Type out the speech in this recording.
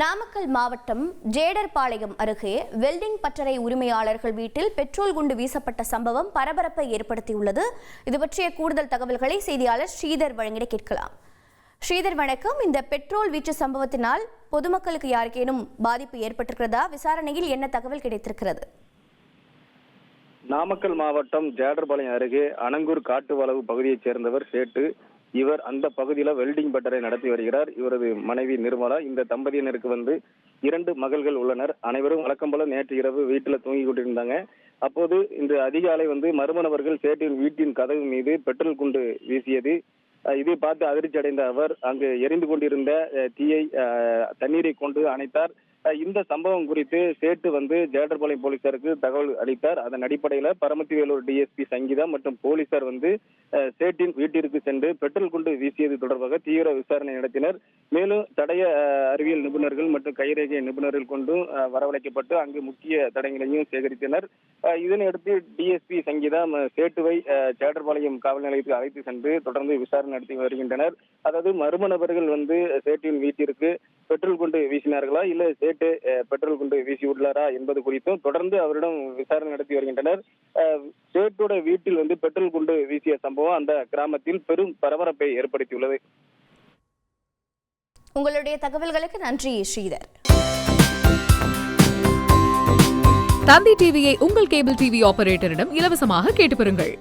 நாமக்கல் மாவட்டம் ஜேடர்பாளையம் அருகே வெல்டிங் பட்டறை உரிமையாளர்கள் வீட்டில் பெட்ரோல் குண்டு வீசப்பட்ட சம்பவம் பரபரப்பை ஏற்படுத்தியுள்ளது. இது பற்றிய கூடுதல் தகவல்களை செய்தியாளர் ஸ்ரீதர் வழங்கிட கேட்கலாம். ஸ்ரீதர் வணக்கம். இந்த பெட்ரோல் வீச்சு சம்பவத்தினால் பொதுமக்களுக்கு யாருக்கேனும் பாதிப்பு ஏற்பட்டிருக்கிறதா? விசாரணையில் என்ன தகவல் கிடைத்திருக்கிறது? நாமக்கல் மாவட்டம் ஜேடர்பாளையம் அருகே அனங்கூர் காட்டு வளவு பகுதியைச் சேர்ந்தவர் சேட்டு. இவர் அந்த பகுதியில வெல்டிங் பட்டரை நடத்தி வருகிறார். இவரது மனைவி நிர்மலா இந்த தம்பதியினருக்கு வந்து இரண்டு மகள்கள் உள்ளனர். அனைவரும் வழக்கம் போல நேற்று இரவு வீட்டுல தூங்கி கொண்டிருந்தாங்க. அப்போது இன்று அதிகாலை வந்து மர்ம நபர்கள் சேட்டின் வீட்டின் கதவு மீது பெட்ரோல் குண்டு வீசியது. இதை பார்த்து அதிர்ச்சி அடைந்த அவர் அங்கு எரிந்து கொண்டிருந்த தீயை தண்ணீரை கொண்டு அணைத்தார். இந்த சம்பவம் குறித்து சேட்டு வந்து ஜேடர்பாளையம் போலீசாருக்கு தகவல் அளித்தார். அதன் அடிப்படையில பரமத்தி வேலூர் டிஎஸ்பி சங்கீதா மற்றும் போலீசார் வந்து சேட்டின் வீட்டிற்கு சென்று பெட்ரோல் குண்டு வீசியது தொடர்பாக தீவிர விசாரணை நடத்தினர். மேலும் தடய அறிவியல் நிபுணர்கள் மற்றும் கைரேகை நிபுணர்கள் கொண்டும் வரவழைக்கப்பட்டு அங்கு முக்கிய தடயங்களையும் சேகரித்தனர். இதனையடுத்து டிஎஸ்பி சங்கீதா ம- சேட்டுவை அஹ், ஜேடர்பாளையம் காவல் நிலையத்துக்கு அழைத்து சென்று தொடர்ந்து விசாரணை நடத்தி வருகின்றனர். அதாவது மர்ம நபர்கள் வந்து சேட்டின் வீட்டிற்கு பெட்ரோல் குண்டு வீசினார்களா இல்ல சேட்டு பெட்ரோல் குண்டு வீசி உள்ளாரா என்பது குறித்தும் தொடர்ந்து அவரிடம் விசாரணை நடத்தி வருகின்றனர். சேட்டோட வீட்டில் வந்து பெட்ரோல் குண்டு வீசிய சம்பவம் அந்த கிராமத்தில் பெரும் பரபரப்பை ஏற்படுத்தியுள்ளது. உங்களுடைய தகவல்களுக்கு நன்றி ஸ்ரீதர். தந்தி டிவியை உங்கள் கேபிள் டிவி ஆபரேட்டரிடம் இலவசமாக கேட்டு பெறுங்கள்.